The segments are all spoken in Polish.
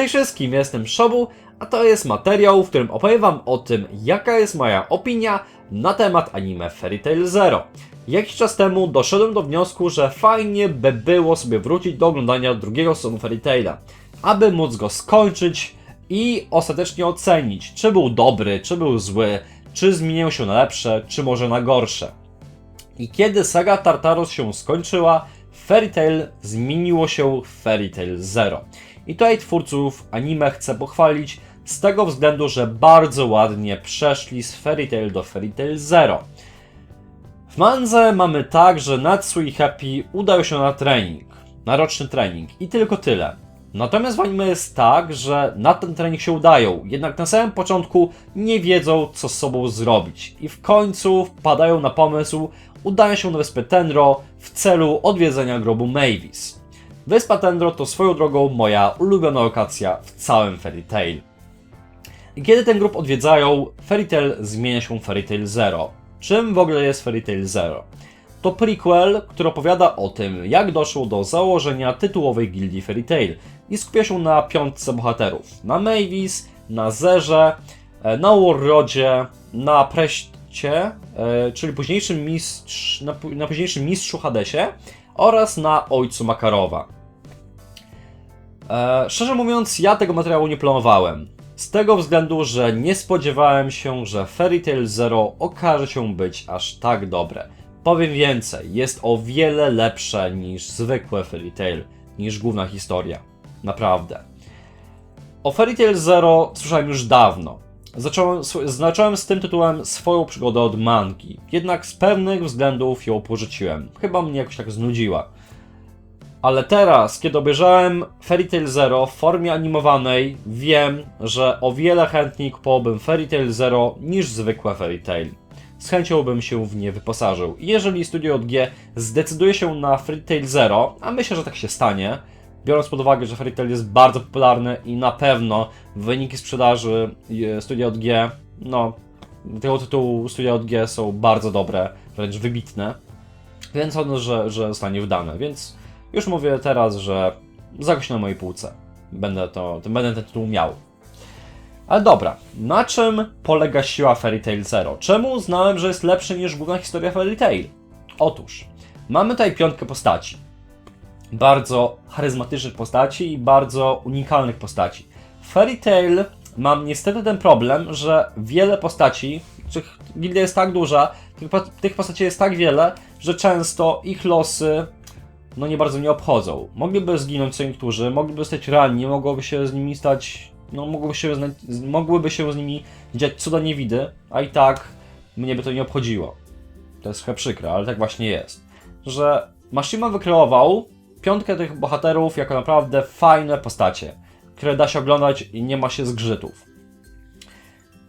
Cześć wszystkim, jestem Szobu, a to jest materiał, w którym opowiem wam o tym, jaka jest moja opinia na temat anime Fairy Tail Zero. Jakiś czas temu doszedłem do wniosku, że fajnie by było sobie wrócić do oglądania drugiego sezonu Fairy Taila, aby móc go skończyć i ostatecznie ocenić, czy był dobry, czy był zły, czy zmienił się na lepsze, czy może na gorsze. I kiedy saga Tartarus się skończyła, Fairy Tail zmieniło się w Fairy Tail Zero. I tutaj twórców anime chcę pochwalić z tego względu, że bardzo ładnie przeszli z Fairy Tail do Fairy Tail Zero. W mandze mamy tak, że Natsu i Happy udają się na trening, na roczny trening i tylko tyle. Natomiast w anime jest tak, że na ten trening się udają, jednak na samym początku nie wiedzą, co z sobą zrobić. I w końcu wpadają na pomysł, udają się na wyspę Tenro w celu odwiedzenia grobu Mavis. Wyspa Tenro to swoją drogą moja ulubiona lokacja w całym Fairy Tail. Kiedy ten grup odwiedzają, Fairy Tail zmienia się w Fairy Tail Zero. Czym w ogóle jest Fairy Tail Zero? To prequel, który opowiada o tym, jak doszło do założenia tytułowej gildii Fairy Tail i skupia się na piątce bohaterów. Na Mavis, na Zerze, e, na Warrodzie, na Preście, e, czyli późniejszym mistrz, na, na późniejszym mistrzu Hadesie oraz na ojcu Makarowa. E, szczerze mówiąc, ja tego materiału nie planowałem. Z tego względu, że nie spodziewałem się, że Fairy Tail Zero okaże się być aż tak dobre. Powiem więcej, jest o wiele lepsze niż zwykłe Fairy Tail, niż główna historia. Naprawdę. O Fairy Tail Zero słyszałem już dawno. Zacząłem, zacząłem z tym tytułem swoją przygodę od mangi, jednak z pewnych względów ją porzuciłem. Chyba mnie jakoś tak znudziła. Ale teraz, kiedy obejrzałem Fairy Tail Zero w formie animowanej, wiem, że o wiele chętniej kupowałbym Fairy Tail Zero niż zwykłe Fairy Tail. Z chęcią bym się w nie wyposażył. I jeżeli Studio G zdecyduje się na Fairy Tail Zero, a myślę, że tak się stanie, biorąc pod uwagę, że Fairy Tail jest bardzo popularny i na pewno wyniki sprzedaży e, Studia G, no, tego tytułu Studia G są bardzo dobre, wręcz wybitne, więc sądzę, że, że zostanie wydane, więc już mówię teraz, że zagoś na mojej półce będę, to, będę ten tytuł miał. Ale dobra, na czym polega siła Fairy Tail Zero? Czemu uznałem, że jest lepszy niż główna historia Fairy Tail? Otóż, mamy tutaj piątkę postaci. Bardzo charyzmatycznych postaci i bardzo unikalnych postaci. Fairy Tail mam niestety ten problem, że wiele postaci, gildia jest tak duża, tych, postaci jest tak wiele, że często ich losy no nie bardzo mnie obchodzą. Mogliby zginąć co niektórzy, mogliby stać ranni, mogłoby się z nimi stać, no mogłoby się, mogłyby się z nimi dziać cuda niewidy, a i tak mnie by to nie obchodziło. To jest chyba przykre, ale tak właśnie jest. Że Mashima wykreował piątkę tych bohaterów jako naprawdę fajne postacie, które da się oglądać i nie ma się zgrzytów.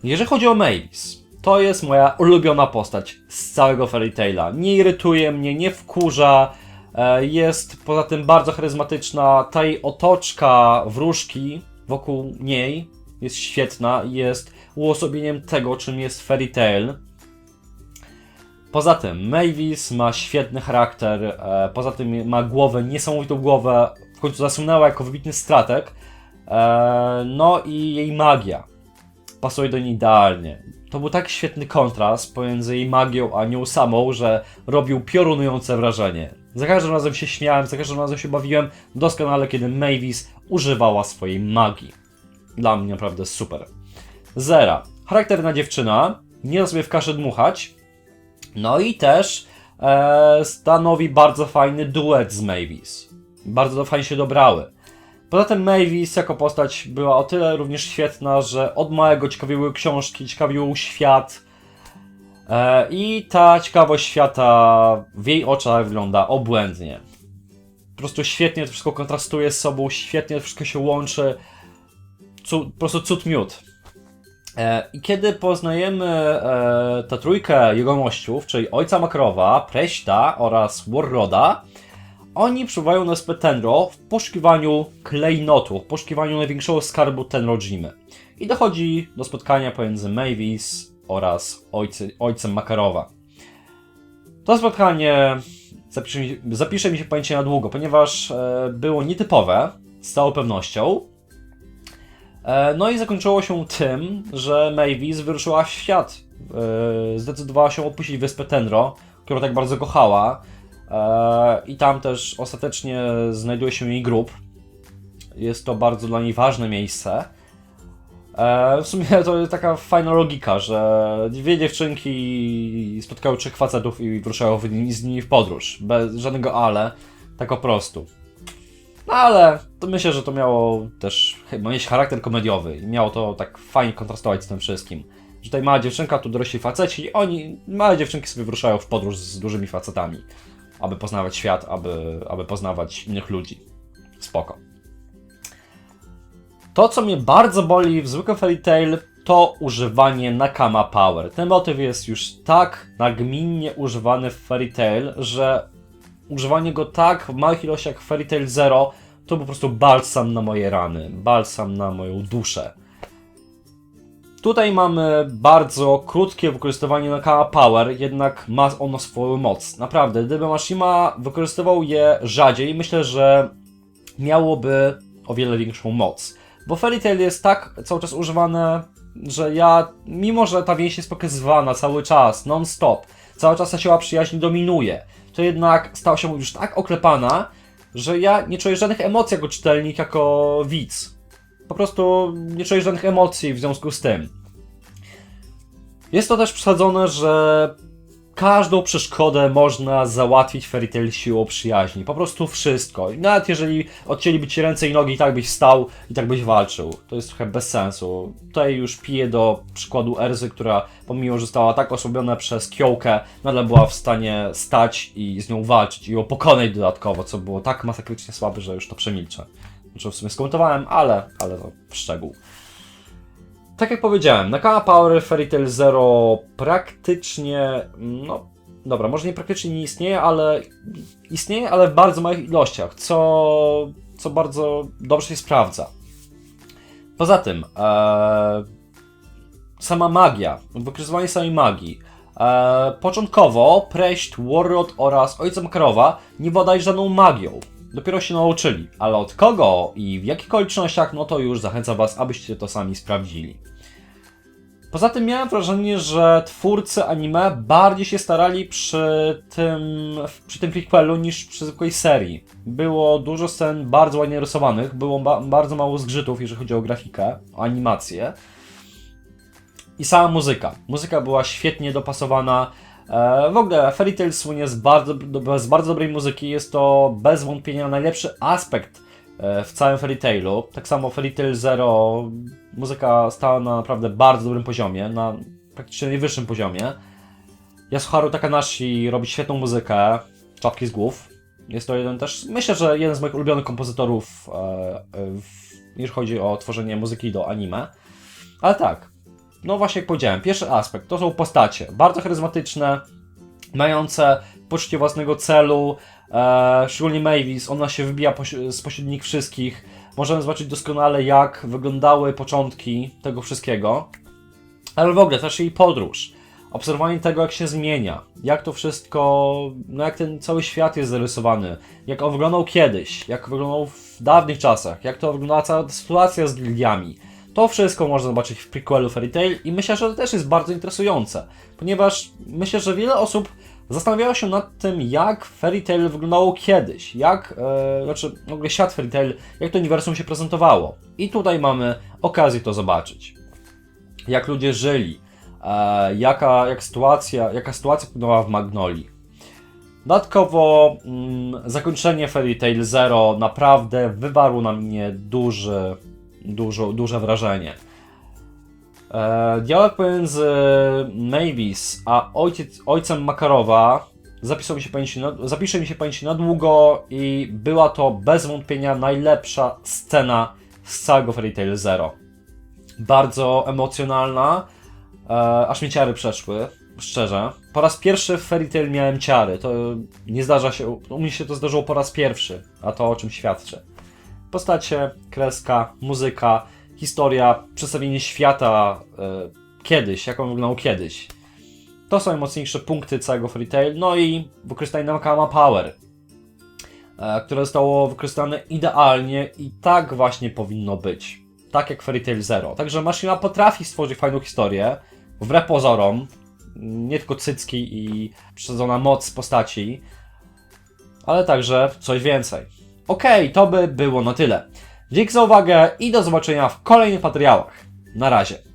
Jeżeli chodzi o Mavis, to jest moja ulubiona postać z całego Fairy Taila. Nie irytuje mnie, nie wkurza, E, jest poza tym bardzo charyzmatyczna. Ta jej otoczka wróżki wokół niej jest świetna jest uosobieniem tego, czym jest Fairy Tail. Poza tym Mavis ma świetny charakter, e, poza tym ma głowę, niesamowitą głowę, w końcu zasunęła jako wybitny stratek. E, no i jej magia pasuje do niej idealnie. To był tak świetny kontrast pomiędzy jej magią a nią samą, że robił piorunujące wrażenie. Za każdym razem się śmiałem, za każdym razem się bawiłem doskonale, kiedy Mavis używała swojej magii. Dla mnie naprawdę super. Zera. Charakterna dziewczyna, nie da sobie w kaszę dmuchać. No i też e, stanowi bardzo fajny duet z Mavis. Bardzo fajnie się dobrały. Poza tym Mavis jako postać była o tyle również świetna, że od małego ciekawiły książki, ciekawił świat. E, I ta ciekawość świata w jej oczach wygląda obłędnie. Po prostu świetnie to wszystko kontrastuje z sobą, świetnie to wszystko się łączy. Cud, po prostu cud miód. E, I kiedy poznajemy e, tę trójkę jegomościów, czyli ojca Makrowa, Preśta oraz Warroda, oni przybywają na wyspę Tenro w poszukiwaniu klejnotu, w poszukiwaniu największego skarbu Tenrojimy. I dochodzi do spotkania pomiędzy Mavis oraz ojcy, ojcem Makarowa. To spotkanie zapisze mi, zapisze mi się pojęcie na długo, ponieważ e, było nietypowe, z całą pewnością. E, No i zakończyło się tym, że Mavis wyruszyła w świat. E, Zdecydowała się opuścić wyspę Tenro, którą tak bardzo kochała. E, I tam też ostatecznie znajduje się jej grób. Jest to bardzo dla niej ważne miejsce. W sumie to jest taka fajna logika, że dwie dziewczynki spotkały trzech facetów i wyruszają z nimi w podróż. Bez żadnego ale, tak po prostu. Ale to myślę, że to miało też mieć charakter komediowy i miało to tak fajnie kontrastować z tym wszystkim. Że tutaj mała dziewczynka, tu dorośli faceci i oni, małe dziewczynki sobie wyruszają w podróż z dużymi facetami, aby poznawać świat, aby, aby poznawać innych ludzi. Spoko. To, co mnie bardzo boli w zwykłym Fairy Tail, to używanie Nakama Power. Ten motyw jest już tak nagminnie używany w Fairy Tail, że używanie go tak w małych ilościach jak Fairy Tail Zero to po prostu balsam na moje rany, balsam na moją duszę. Tutaj mamy bardzo krótkie wykorzystywanie Nakama Power, jednak ma ono swoją moc. Naprawdę, gdyby Mashima wykorzystywał je rzadziej, myślę, że miałoby o wiele większą moc. Bo Fairy Tail jest tak cały czas używane, że ja, mimo że ta więź jest pokazywana cały czas, non-stop, cały czas ta siła przyjaźni dominuje, to jednak stała się już tak oklepana, że ja nie czuję żadnych emocji jako czytelnik, jako widz. Po prostu nie czuję żadnych emocji w związku z tym. Jest to też przesadzone, że każdą przeszkodę można załatwić Fairy Tail siłą przyjaźni. Po prostu wszystko. I nawet jeżeli odcięliby ci ręce i nogi, i tak byś stał i tak byś walczył. To jest trochę bez sensu. Tutaj już piję do przykładu Erzy, która pomimo, że została tak osłabiona przez Kiołkę, nadal była w stanie stać i z nią walczyć i ją pokonać dodatkowo, co było tak masakrycznie słabe, że już to przemilczę. Znaczy w sumie skomentowałem, ale, ale to szczegół. Tak jak powiedziałem, Nakama Power Fairy Tail Zero praktycznie, no dobra, może nie praktycznie nie istnieje, ale istnieje, ale w bardzo małych ilościach, co, co bardzo dobrze się sprawdza. Poza tym, e, sama magia, wykorzystywanie samej magii. E, początkowo Preść, Warrod oraz Ojca Makarowa nie władali żadną magią. Dopiero się nauczyli, ale od kogo i w jakich okolicznościach, no to już zachęcam Was, abyście to sami sprawdzili. Poza tym miałem wrażenie, że twórcy anime bardziej się starali przy tym, przy tym prequelu niż przy zwykłej serii. Było dużo scen bardzo ładnie rysowanych, było ba bardzo mało zgrzytów, jeżeli chodzi o grafikę, o animację. I sama muzyka. Muzyka była świetnie dopasowana. E, w ogóle Fairy Tail słynie z bardzo, z bardzo dobrej muzyki. Jest to bez wątpienia najlepszy aspekt e, w całym Fairy Tailu. Tak samo Fairy Tail Zero muzyka stała na naprawdę bardzo dobrym poziomie, na praktycznie najwyższym poziomie. Yasuharu Takanashi robi świetną muzykę, czapki z głów. Jest to jeden też, myślę, że jeden z moich ulubionych kompozytorów, e, jeżeli chodzi o tworzenie muzyki do anime. Ale tak, no właśnie jak powiedziałem, pierwszy aspekt to są postacie, bardzo charyzmatyczne, mające poczucie własnego celu, e, szczególnie Mavis, ona się wybija poś- nich wszystkich. Możemy zobaczyć doskonale, jak wyglądały początki tego wszystkiego, ale w ogóle też jej podróż. Obserwowanie tego, jak się zmienia, jak to wszystko, no jak ten cały świat jest zarysowany, jak on wyglądał kiedyś, jak wyglądał w dawnych czasach, jak to wyglądała cała sytuacja z gildiami. To wszystko można zobaczyć w prequelu Fairy Tail i myślę, że to też jest bardzo interesujące, ponieważ myślę, że wiele osób zastanawiało się nad tym, jak Fairy Tail wyglądało kiedyś, jak, e, znaczy w ogóle świat Fairy Tail, jak to uniwersum się prezentowało. I tutaj mamy okazję to zobaczyć. Jak ludzie żyli, e, jaka, jak sytuacja, jaka sytuacja płynęła w Magnolii. Dodatkowo mm, zakończenie Fairy Tail Zero naprawdę wywarło na mnie duży, dużo, duże wrażenie. E, dialog pomiędzy Mavis a ojciec, ojcem Makarowa zapisał mi się pamięci na, zapisze mi się pamięci na długo i była to bez wątpienia najlepsza scena z całego Fairy Tail Zero. Bardzo emocjonalna, e, aż mi ciary przeszły, szczerze. Po raz pierwszy w Fairy Tail miałem ciary, to nie zdarza się, u mnie się to zdarzyło po raz pierwszy, a to o czym świadczy. Postacie, kreska, muzyka, historia, przedstawienie świata e, kiedyś, jak on wyglądał kiedyś. To są najmocniejsze punkty całego Fairy Tail. No i wykorzystanie Nakama Power, e, które zostało wykorzystane idealnie i tak właśnie powinno być. tak jak Fairy Zero. Także maszyna potrafi stworzyć fajną historię, wbrew pozorom, nie tylko cycki i przesadzona moc postaci, ale także coś więcej. Okej, to by było na tyle. Dzięki za uwagę i do zobaczenia w kolejnych materiałach. Na razie.